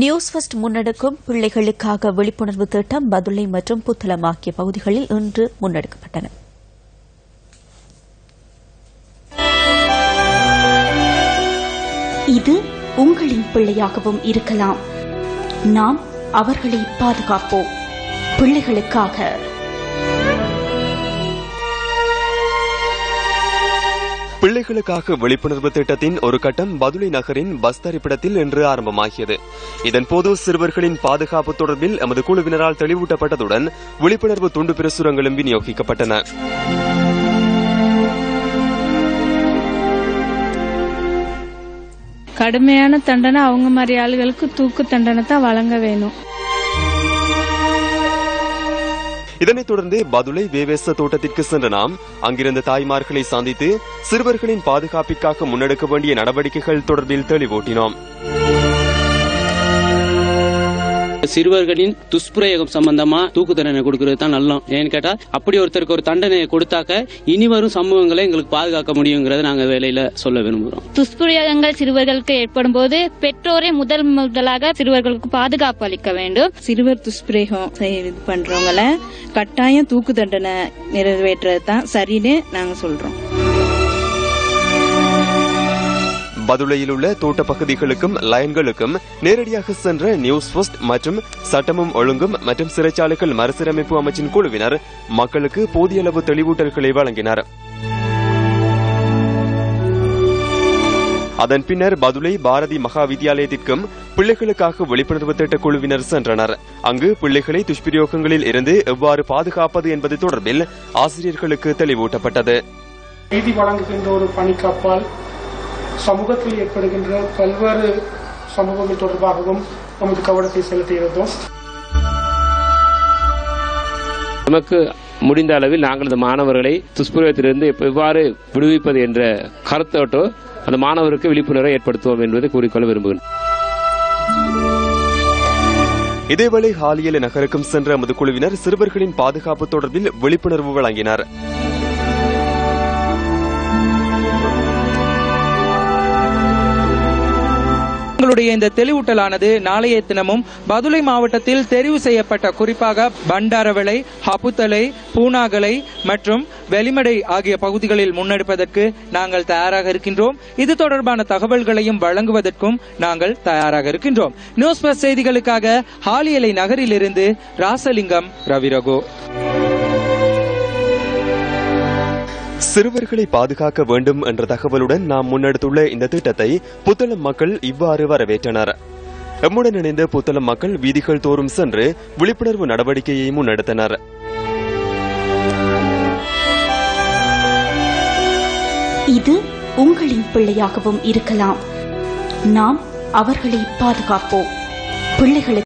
News first முன்னெடுக்கும் பிள்ளைகளுக்காக விழிப்புணர்வு திட்டம் பதுளை மற்றும் புத்தளம் ஆகிய பகுதிகளில் இன்று முன்னெடுக்கப்பட்டன. இது உங்களின் பிள்ளையாகவும் இருக்கலாம். நாம் அவர்களை பாதுகாப்போம். பிள்ளைகளுக்காக பிள்ளைகளுக்காக விழிப்புணர்வு திட்டத்தின் ஒரு கட்டம் பதுளை நகரின் பஸ் தரிப்பிடத்தில் இன்று ஆரம்பமாகியது. இதன்போது சிறுவர்களின் பாதுகாப்பு தொடர்பில் எமது குழுவினரால் தெளிவூட்டப்பட்டதுடன் விழிப்புணர்வு துண்டு பிரசுரங்களும் விநியோகிக்கப்பட்டன. கடுமையான தண்டனை அவங்க மாதிரி ஆளுகளுக்கு தூக்கு தண்டனை தான் வழங்க வேணும். இதனைத் தொடர்ந்து பதுளை வேவேச தோட்டத்திற்கு சென்ற நாம் அங்கிருந்த தாய்மார்களை சந்தித்து சிறுவர்களின் பாதுகாப்பிற்காக முன்னெடுக்க வேண்டிய நடவடிக்கைகள் தொடர்பில் தெளிவூட்டினோம். சிறுவர்களின் துஷ்பிரயோகம் சம்பந்தமா தூக்கு தண்டனை கொடுக்கறது தான் நல்லம். ஏன்னு கேட்டா அப்படி ஒருத்தருக்கு ஒரு தண்டனையை கொடுத்தாக்க இனி வரும் சம்பவங்களை எங்களுக்கு பாதுகாக்க முடியுங்கிறத நாங்க வேலையில சொல்ல விரும்புறோம். துஷ்பிரயோகங்கள் சிறுவர்களுக்கு ஏற்படும் போது பெற்றோரே முதல் முதலாக சிறுவர்களுக்கு பாதுகாப்பு அளிக்க வேண்டும். சிறுவர் துஷ்பிரயோகம் செய்ய- இது பண்றவங்கள கட்டாயம் தூக்கு தண்டனை நிறைவேற்றுறது தான் சரின்னு நாங்க சொல்றோம். பதுளையில் உள்ள தோட்ட பகுதிகளுக்கும் லயன்களுக்கும் நேரடியாக சென்ற நியூஸ் போஸ்ட் மற்றும் சட்டமும் ஒழுங்கும் மற்றும் சிறைச்சாலைகள் மறுசீரமைப்பு அமைச்சின் குழுவினர் மக்களுக்கு போதிய அளவு தெளிவூட்டல்களை வழங்கினர். அதன் பின்னர் பதுளை பாரதி மகா வித்தியாலயத்திற்கும் பிள்ளைகளுக்காக விழிப்புணர்வு திட்ட குழுவினர் சென்றனர். அங்கு பிள்ளைகளை துஷ்பிரயோகங்களில் இருந்து எவ்வாறு பாதுகாப்பது என்பது தொடர்பில் ஆசிரியர்களுக்கு தெளிவூட்டப்பட்டது. செய்தி வழங்குகின்ற ஒரு பணிக்கப்பால் சமூகத்தில் ஏற்படுகின்ற பல்வேறு சமூகங்கள் தொடர்பாகவும் நமது கவனத்தை செலுத்துகிறோம் நமக்கு முடிந்த அளவில் நாங்கள் இந்த மாணவர்களை துஷ்பிரயோகத்திலிருந்து எவ்வாறு விடுவிப்பது என்ற கருத்தோட்டோ அந்த மாணவருக்கு விழிப்புணர்வை ஏற்படுத்துவோம் என்பதை கூறிக்கொள்ள விரும்புகிறேன். இதேவேளை ஹாலியல நகருக்கும் சென்ற எமது குழுவினர் சிறுவர்களின் பாதுகாப்பு தொடர்பில் விழிப்புணர்வு வழங்கினர். உங்களுடைய இந்த தெளிவூட்டலானது நாளைய தினமும் பதுளை மாவட்டத்தில் தெரிவு செய்யப்பட்ட குறிப்பாக பண்டாரவளை ஹப்புத்தலை பூனாகலை மற்றும் வெளிமடை ஆகிய பகுதிகளில் முன்னெடுப்பதற்கு நாங்கள் தயாராக இருக்கின்றோம். இது தொடர்பான தகவல்களையும் வழங்குவதற்கும் நாங்கள் தயாராக இருக்கின்றோம். நியூஸ் செய்திகளுக்காக ஹாலியலை நகரிலிருந்து ராசலிங்கம் ரவிரகு சிறுவர்களை பாதுகாக்க வேண்டும் என்ற தகவலுடன் நாம் முன்னெடுத்துள்ள இந்த திட்டத்தை புத்தளம் மக்கள் இவ்வாறு வரவேற்றனர். எம்முடன் இணைந்த புத்தளம் மக்கள் வீதிகள் தோறும் சென்று விழிப்புணர்வு நடவடிக்கையை முன்னெடுத்தனர். இது உங்களின் பிள்ளையாகவும் இருக்கலாம். நாம் அவர்களை பாதுகாப்போம். பிள்ளைகளுக்கு